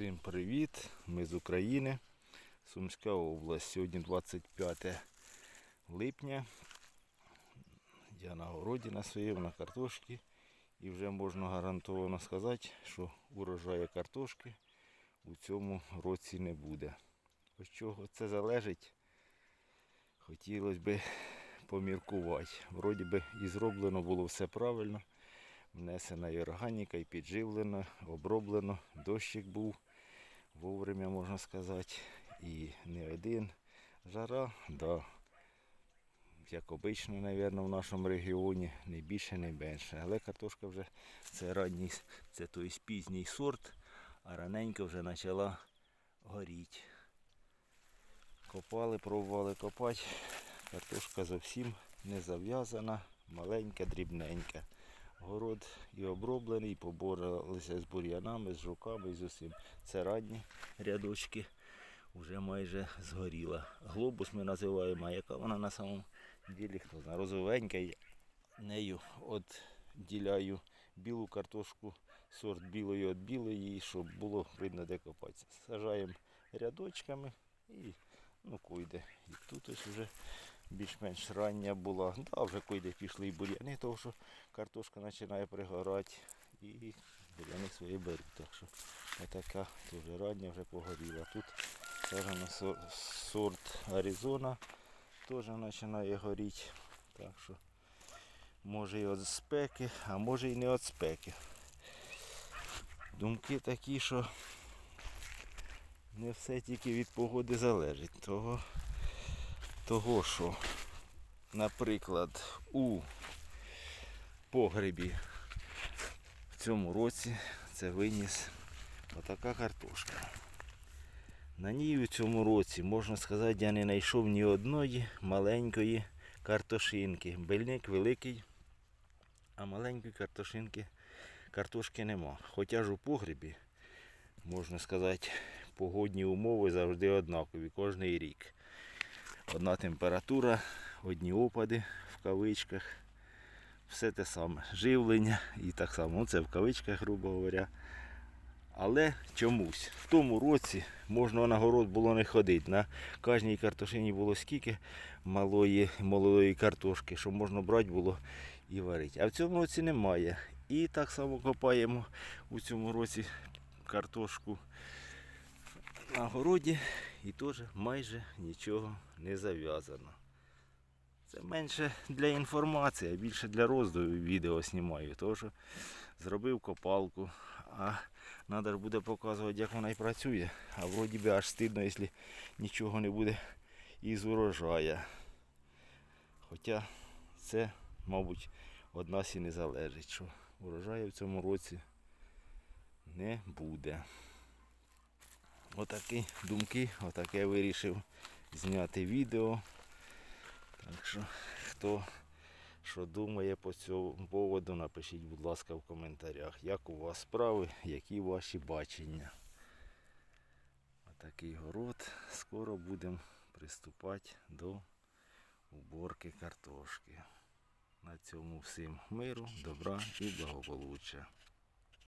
Всім привіт! Ми з України, Сумська область. Сьогодні 25 липня. Я на городі на своєму, на картошці. І вже можна гарантовано сказати, що урожаю картошки у цьому році не буде. Ось чого це залежить, хотілося б поміркувати. Вроді би і зроблено було все правильно. Внесена і органіка, і підживлено, оброблено. Дощик був вовремя, можна сказати. І не один. Жара, да. Як обично, мабуть, в нашому регіоні, не більше, не менше. Але картошка вже це ранній, це той пізній сорт, а раненько вже почала горіти. Копали, пробували копати. Картошка зовсім не зав'язана, маленька, дрібненька. Город і оброблений, і поборолися з бур'янами, з жуками, з усім. Це ранні рядочки, вже майже згоріла. Глобус ми називаємо, а яка вона на самому ділі, хто знає, розовенька. І нею відділяю білу картошку, сорт білої від білої, щоб було видно, де копатися. Сажаємо рядочками і ну, койде. І тут ось вже більш-менш рання була. Да, вже койде пішли і бур'яни, тому що картошка починає пригорати і бур'яни свої беруть. Так що така теж рання вже погоріла. Тут сор- сорт Аризона теж починає горіти. Так що може і від спеки, а може і не від спеки. Думки такі, що не все тільки від погоди залежить. Того, того що, наприклад, у погребі в цьому році це виніс отака картошка. На ній у цьому році, можна сказати, я не знайшов ні одної маленької картошинки. Бельник великий, а маленької картошинки картошки нема. Хоча ж у погребі, можна сказати, погодні умови завжди однакові кожний рік. Одна температура, одні опади в кавичках. Все те саме. Живлення і так само. Ну, це в кавичках, грубо говоря. Але чомусь в тому році можна на город було не ходити. На кожній картошині було скільки малої молодої картошки, що можна брати було і варити. А в цьому році немає. І так само копаємо у цьому році картошку на городі і теж майже нічого не зав'язано. Це менше для інформації, а більше для роздумів відео знімаю. Тому зробив копалку, а треба буде показувати, як вона і працює. А вроді би аж стидно, якщо нічого не буде із урожая. Хоча це, мабуть, від нас і не залежить, що урожаю в цьому році не буде. Отакі думки, отаке вирішив зняти відео. Так що, хто що думає по цьому поводу, напишіть, будь ласка, в коментарях, як у вас справи, які ваші бачення. Отакий город. Скоро будемо приступати до уборки картошки. На цьому всім миру, добра і благополуччя.